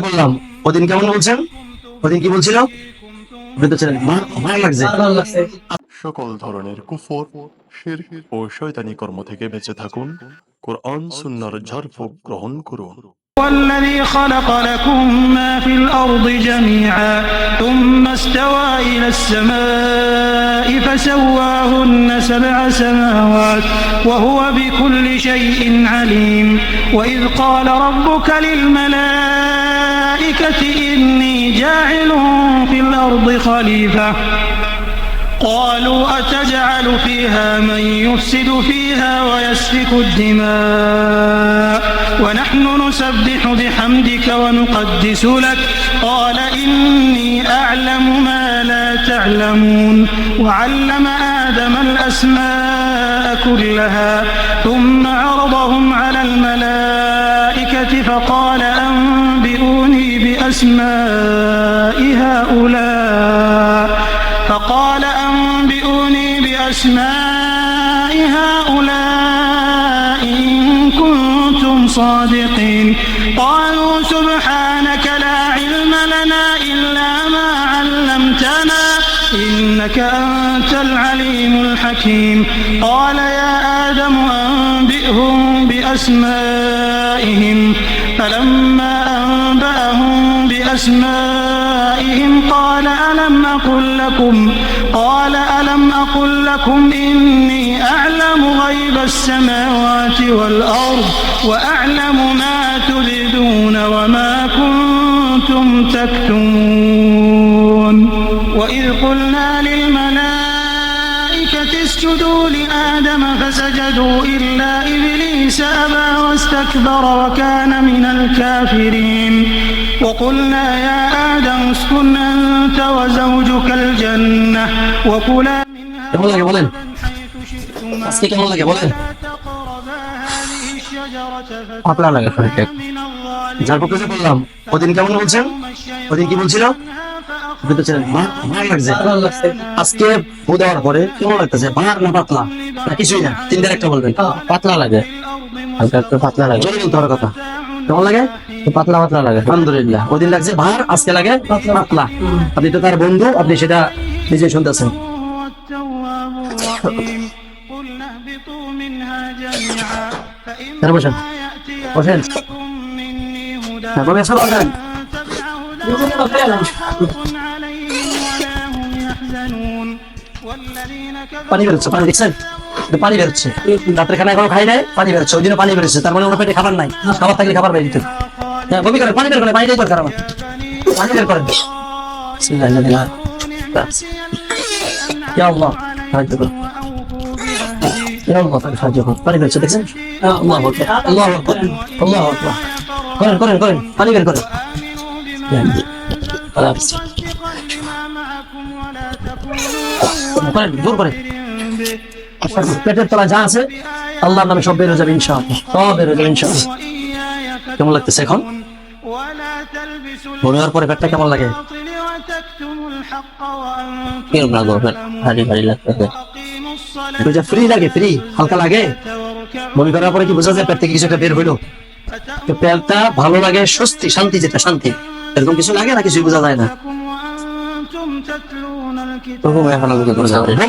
বললাম কেমন বলছেন? ওদিন কি সকল ধরনের কুফর শির ও শৈতানি কর্ম থেকে বেঁচে থাকুন। কোরআন সুন্নার ঝরফ গ্রহণ করুন। والذي خلق لكم ما في الأرض جميعا ثم استوى إلى السماء فسواهن سبع سماوات وهو بكل شيء عليم. وإذ قال ربك للملائكة إني جاعل في الأرض خليفة. قالوا أتجعل فيها من يفسد فيها ويسفك الدماء ونحن نسبح بحمدك ونقدس لك قال إني أعلم ما لا تعلمون وعلم آدم الأسماء كلها ثم عرضهم على الملائكة فقال بأسماء هؤلاء إن كنتم صادقين. قالوا سبحانك لا علم لنا إلا ما علمتنا إنك أنت العليم الحكيم. قال يا آدم أنبئهم بأسمائهم. فلما أنبأهم بأسمائهم قال ألم أقل لكم قال ألم أقل لكم إني أعلم غيب السماوات والأرض وأعلم ما تبدون وما كنتم تكتمون وإذ قلنا للملائكة اسجدوا لآدم فسجدوا إلا إبليس أبى واستكبر وكان من الكافرين. وقلنا يا آدم اسكن أنت وزوجك الجنة وكلا منها কেমন লাগে বলেন حيث شئتما আজকে কেমন লাগে বলেন ولا تقربا هذه الشجرة আপনার লাগে শরীরটা فتكونا من الظالمين যার পক্ষে যে বললাম ওদিন কেমন বলছেন ওদিন কি বলছিল আপনি তো ছিলেন ভা- ভালো লাগছে আজকে ফু দেওয়ার পরে কেমন লাগতেছে ভার না পাতলা না কিছুই না তিনটার একটা বলবেন পাতলা লাগে হালকা একটু পাতলা লাগে জোরে বলতে হবে কথা কেমন লাগে পাতলা পাতলা লাগে। আলহামদুলিল্লাহ। ওদিন লাগছে? ভার, আজকে লাগে? পাতলা। আপনি তো তার বন্ধু, আপনি সেটা নিজে শুনতেছেন। বসেন। হ্যাঁ, বসেন। পানি বেরোচ্ছে, পানি দেখছেন? পানি বেরোচ্ছে। রাত্রে খানা এখনও খাই নাই, পানি বেরোচ্ছে। ওই জন্য পানি বেরোচ্ছে। তার মানে ওনার পেটে খাবার নাই। খাবার থাকলে খাবার বেরিয়ে হ্যাঁ পানি বের করেন করেন আল্লাহ করুন আল্লাহ পানি আল্লাহ আল্লাহ আল্লাহ করেন আল্লাহ পেটের তলা যা আছে, আল্লাহর নামে সব বের যাবে সব বের যাবে কেমন লাগতেছে এখন? মনে হওয়ার পরে পেটটা কেমন লাগে? লাগবে ভারী ভারী লাগতেছে। ফ্রি লাগে ফ্রি হালকা লাগে। মনে করার পরে কি বোঝা যায় থেকে কিছু একটা বের হইল? ভালো লাগে, স্বস্তি, শান্তি, যেটা শান্তি। এরকম কিছু লাগে না, কিছুই বোঝা যায় না?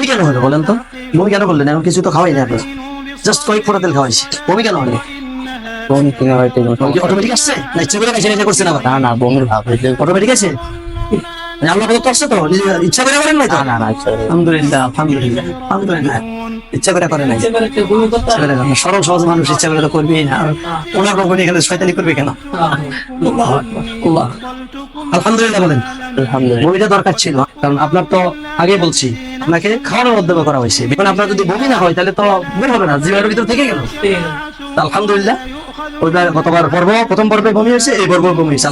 কেন হলো বলেন তো? বমি কেন করলেন? এমন কিছু তো খাওয়াই না জাস্ট কয়েক ফোটা তেল খাওয়াইছি। বমি কেন হয় বমি কিনে হয়তো বমি কি অটোমেটিক আসছে? না ইচ্ছা করে খাইছে এটা করছে না না না বমির ভাব হয়েছে। অটোমেটিক আছে? আল্লাহ প্রদত্ত আসছে তো? ইচ্ছা করে করেন না না না আলহামদুলিল্লাহ আলহামদুলিল্লাহ আলহামদুলিল্লাহ। ইচ্ছা করে করে নাই। ইচ্ছা করে করে না। সরল সহজ মানুষ ইচ্ছা করে তো করবেই না। ওনার কখনই এখানে শয়তানি করবে কেন? আল্লাহু আকবার, আল্লাহ। আলহামদুলিল্লাহ বলেন। আলহামদুলিল্লাহ। বমিটা দরকার ছিল কারণ আপনার তো আগে বলছি আপনাকে খাওয়ানোর মাধ্যমে করা হয়েছে। এখন আপনার যদি বমি না হয় তাহলে তো বের হবে না জীবনের ভিতর থেকে গেল। আলহামদুলিল্লাহ। ওইবার গতবার পর্ব প্রথম পর্বে ভূমি হয়েছে এই পর্ব ভূমি হয়েছে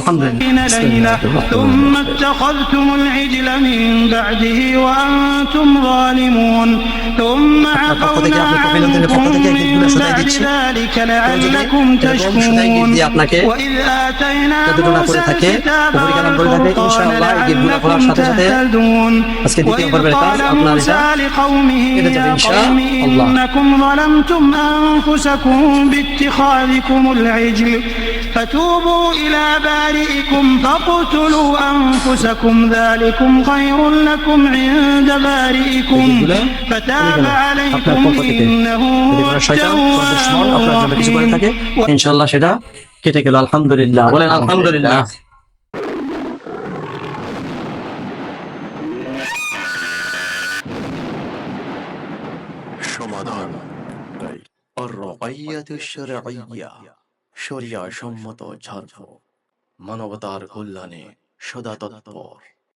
আপনাকে করে থাকে ইনশাআল্লাহ قوم আল্লাহ। إنكم ظلمتم أنفسكم باتخاذكم العجل فتوبوا إلى بارئكم فاقتلوا أنفسكم ذلكم خير لكم عند بارئكم فتاب عليكم إنه هو التواب আপনার জন্য কিছু করে থাকে الرحيم ইনশাআল্লাহ সেটা কেটে গেল আলহামদুলিল্লাহ বলেন আলহামদুলিল্লাহ সমাধান الرعية الشرعية শরিয়া সম্মত ঝাড়ফুঁক মানবতার কল্যাণে সদা তৎপর।